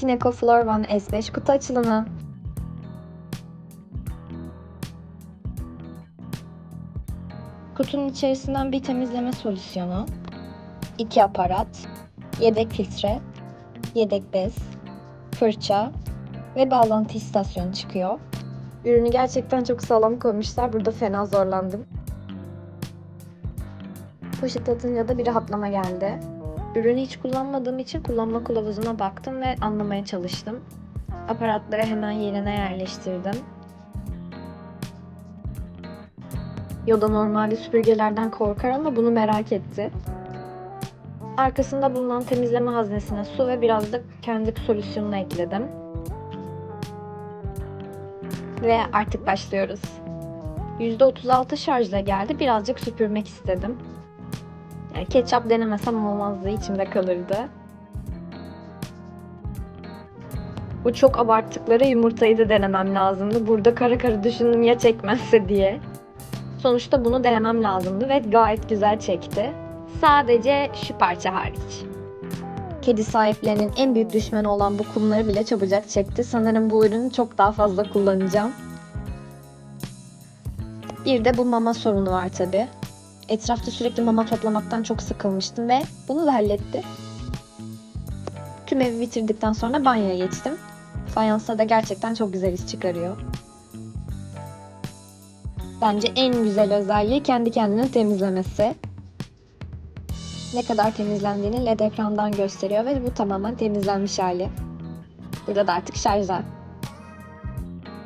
Tineco Floor One S5 kutu açılımı. Kutunun içerisinden bir temizleme solüsyonu, iki aparat, yedek filtre, yedek bez, fırça ve bağlantı istasyonu çıkıyor. Ürünü gerçekten çok sağlam koymuşlar. Burada fena zorlandım. Poşet atınca da bir rahatlama geldi. Ürünü hiç kullanmadığım için kullanma kılavuzuna baktım ve anlamaya çalıştım. Aparatları hemen yerine yerleştirdim. Yoda normalde süpürgelerden korkar ama bunu merak etti. Arkasında bulunan temizleme haznesine su ve biraz da kendi solüsyonunu ekledim. Ve artık başlıyoruz. %36 şarjla geldi. Birazcık süpürmek istedim. Yani ketçap denemesem olmazdı. içimde kalırdı. Bu çok abarttıkları yumurtayı da denemem lazımdı. Burada kara kara düşündüm ya çekmezse diye. Sonuçta bunu denemem lazımdı ve gayet güzel çekti. Sadece şu parça hariç. Kedi sahiplerinin en büyük düşmanı olan bu kumları bile çabucak çekti. Sanırım bu ürünü çok daha fazla kullanacağım. Bir de bu mama sorunu var tabi. Etrafta sürekli mama toplamaktan çok sıkılmıştım ve bunu da halletti. Tüm evi bitirdikten sonra banyoya geçtim. Fayansla da gerçekten çok güzel iş çıkarıyor. Bence en güzel özelliği kendi kendini temizlemesi. Ne kadar temizlendiğini LED ekrandan gösteriyor ve bu tamamen temizlenmiş hali. Burada da artık şarjda.